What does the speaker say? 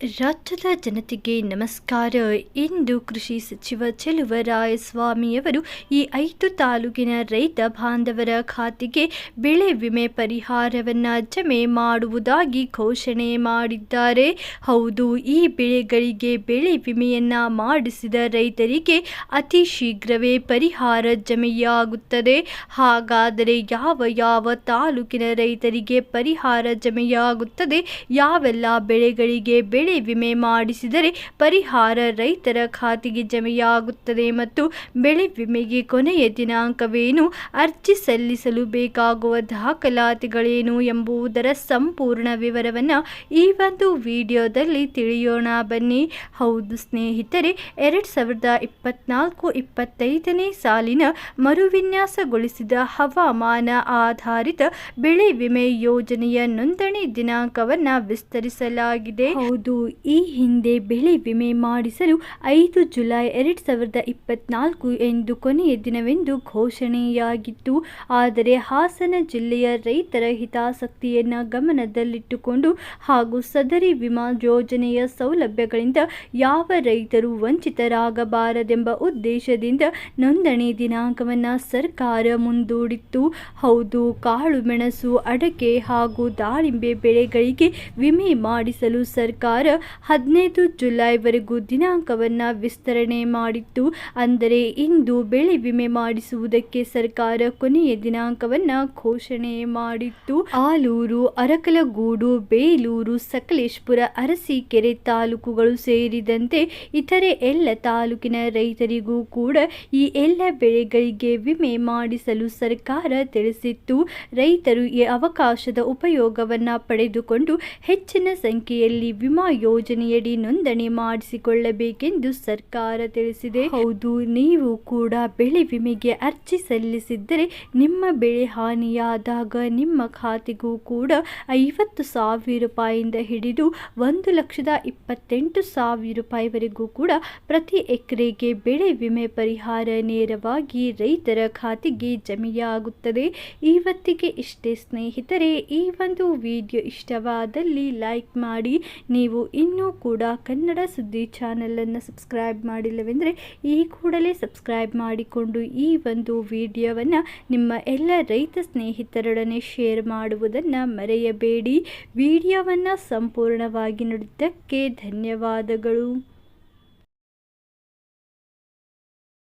ರಾಜ್ಯದ ಜನತೆಗೆ ನಮಸ್ಕಾರ. ಇಂದು ಕೃಷಿ ಸಚಿವ ಚೆಲುವರಾಯಸ್ವಾಮಿಯವರು ಈ ಐದು ತಾಲೂಕಿನ ರೈತ ಬಾಂಧವರ ಖಾತೆಗೆ ಬೆಳೆ ವಿಮೆ ಪರಿಹಾರವನ್ನು ಜಮೆ ಮಾಡುವುದಾಗಿ ಘೋಷಣೆ ಮಾಡಿದ್ದಾರೆ. ಹೌದು, ಈ ಬೆಳೆಗಳಿಗೆ ಬೆಳೆ ವಿಮೆಯನ್ನು ಮಾಡಿಸಿದ ರೈತರಿಗೆ ಅತಿ ಶೀಘ್ರವೇ ಪರಿಹಾರ ಜಮೆಯಾಗುತ್ತದೆ. ಹಾಗಾದರೆ ಯಾವ ಯಾವ ತಾಲೂಕಿನ ರೈತರಿಗೆ ಪರಿಹಾರ ಜಮೆಯಾಗುತ್ತದೆ? ಯಾವೆಲ್ಲ ಬೆಳೆಗಳಿಗೆ ಬೆಳೆ ವಿಮೆ ಮಾಡಿಸಿದರೆ ಪರಿಹಾರ ರೈತರ ಖಾತೆಗೆ ಜಮೆಯಾಗುತ್ತದೆ ಮತ್ತು ಬೆಳೆ ವಿಮೆಗೆ ಕೊನೆಯ ದಿನಾಂಕವೇನು? ಅರ್ಜಿ ಸಲ್ಲಿಸಲು ಬೇಕಾಗುವ ದಾಖಲಾತಿಗಳೇನು ಎಂಬುದರ ಸಂಪೂರ್ಣ ವಿವರವನ್ನು ಈ ಒಂದು ವಿಡಿಯೋದಲ್ಲಿ ತಿಳಿಯೋಣ ಬನ್ನಿ. ಹೌದು ಸ್ನೇಹಿತರೆ, ಎರಡು ಸಾವಿರದ ಇಪ್ಪತ್ನಾಲ್ಕು ಇಪ್ಪತ್ತೈದನೇ ಸಾಲಿನ ಮರುವಿನ್ಯಾಸಗೊಳಿಸಿದ ಹವಾಮಾನ ಆಧಾರಿತ ಬೆಳೆ ವಿಮೆ ಯೋಜನೆಯ ನೋಂದಣಿ ದಿನಾಂಕವನ್ನು ವಿಸ್ತರಿಸಲಾಗಿದೆ. ಹೌದು ಈ ಹಿಂದೆ ಬೆಳೆ ವಿಮೆ ಮಾಡಿಸಲು ಐದು ಜುಲೈ ಎರಡು ಸಾವಿರದ ಇಪ್ಪತ್ನಾಲ್ಕು ಎಂದು ಕೊನೆಯ ದಿನವೆಂದು ಘೋಷಣೆಯಾಗಿತ್ತು. ಆದರೆ ಹಾಸನ ಜಿಲ್ಲೆಯ ರೈತರ ಹಿತಾಸಕ್ತಿಯನ್ನು ಗಮನದಲ್ಲಿಟ್ಟುಕೊಂಡು ಹಾಗೂ ಸದರಿ ವಿಮಾ ಯೋಜನೆಯ ಸೌಲಭ್ಯಗಳಿಂದ ಯಾವ ರೈತರು ವಂಚಿತರಾಗಬಾರದೆಂಬ ಉದ್ದೇಶದಿಂದ ನೋಂದಣಿ ದಿನಾಂಕವನ್ನು ಸರ್ಕಾರ ಮುಂದೂಡಿತ್ತು. ಹೌದು ಕಾಳು ಮೆಣಸು ಅಡಕೆ ಹಾಗೂ ದಾಳಿಂಬೆ ಬೆಳೆಗಳಿಗೆ ವಿಮೆ ಮಾಡಿಸಲು ಸರ್ಕಾರ ಹದಿನೈದು ಜುಲೈವರೆಗೂ ದಿನಾಂಕವನ್ನು ವಿಸ್ತರಣೆ ಮಾಡಿತ್ತು. ಅಂದರೆ ಇಂದು ಬೆಳೆ ವಿಮೆ ಮಾಡಿಸುವುದಕ್ಕೆ ಸರ್ಕಾರ ಕೊನೆಯ ದಿನಾಂಕವನ್ನು ಘೋಷಣೆ ಮಾಡಿತ್ತು. ಆಲೂರು, ಅರಕಲಗೂಡು, ಬೇಲೂರು, ಸಕಲೇಶ್ಪುರ, ಅರಸೀಕೆರೆ ತಾಲೂಕುಗಳು ಸೇರಿದಂತೆ ಇತರೆ ಎಲ್ಲ ತಾಲೂಕಿನ ರೈತರಿಗೂ ಕೂಡ ಈ ಎಲ್ಲ ಬೆಳೆಗಳಿಗೆ ವಿಮೆ ಮಾಡಿಸಲು ಸರ್ಕಾರ ತಿಳಿಸಿತ್ತು. ರೈತರು ಈ ಅವಕಾಶದ ಉಪಯೋಗವನ್ನು ಪಡೆದುಕೊಂಡು ಹೆಚ್ಚಿನ ಸಂಖ್ಯೆಯಲ್ಲಿ ವಿಮಾ ಯೋಜನೆಯಡಿ ನೋಂದಣಿ ಮಾಡಿಸಿಕೊಳ್ಳಬೇಕೆಂದು ಸರ್ಕಾರ ತಿಳಿಸಿದೆ. ಹೌದು, ನೀವು ಕೂಡ ಬೆಳೆ ವಿಮೆಗೆ ಅರ್ಜಿ ಸಲ್ಲಿಸಿದ್ದರೆ ನಿಮ್ಮ ಬೆಳೆ ಹಾನಿಯಾದಾಗ ನಿಮ್ಮ ಖಾತೆಗೂ ಕೂಡ ಐವತ್ತು ಸಾವಿರ ರೂಪಾಯಿಯಿಂದ ಹಿಡಿದು ಒಂದು ಲಕ್ಷದ ಇಪ್ಪತ್ತೆಂಟು ಸಾವಿರ ರೂಪಾಯಿವರೆಗೂ ಕೂಡ ಪ್ರತಿ ಎಕರೆಗೆ ಬೆಳೆ ವಿಮೆ ಪರಿಹಾರ ನೇರವಾಗಿ ರೈತರ ಖಾತೆಗೆ ಜಮೆಯಾಗುತ್ತದೆ. ಇವತ್ತಿಗೆ ಇಷ್ಟೇ ಸ್ನೇಹಿತರೆ, ಈ ಒಂದು ವಿಡಿಯೋ ಇಷ್ಟವಾದಲ್ಲಿ ಲೈಕ್ ಮಾಡಿ, ನೀವು ಇನ್ನೂ ಕೂಡ ಕನ್ನಡ ಸುದ್ದಿ ಚಾನಲನ್ನು ಸಬ್ಸ್ಕ್ರೈಬ್ ಮಾಡಿಲ್ಲವೆಂದರೆ ಈ ಕೂಡಲೇ ಸಬ್ಸ್ಕ್ರೈಬ್ ಮಾಡಿಕೊಂಡು ಈ ಒಂದು ವಿಡಿಯೋವನ್ನು ನಿಮ್ಮ ಎಲ್ಲ ರೈತ ಸ್ನೇಹಿತರೊಡನೆ ಶೇರ್ ಮಾಡುವುದನ್ನು ಮರೆಯಬೇಡಿ. ವಿಡಿಯೋವನ್ನು ಸಂಪೂರ್ಣವಾಗಿ ನೋಡಿದ್ದಕ್ಕೆ ಧನ್ಯವಾದಗಳು.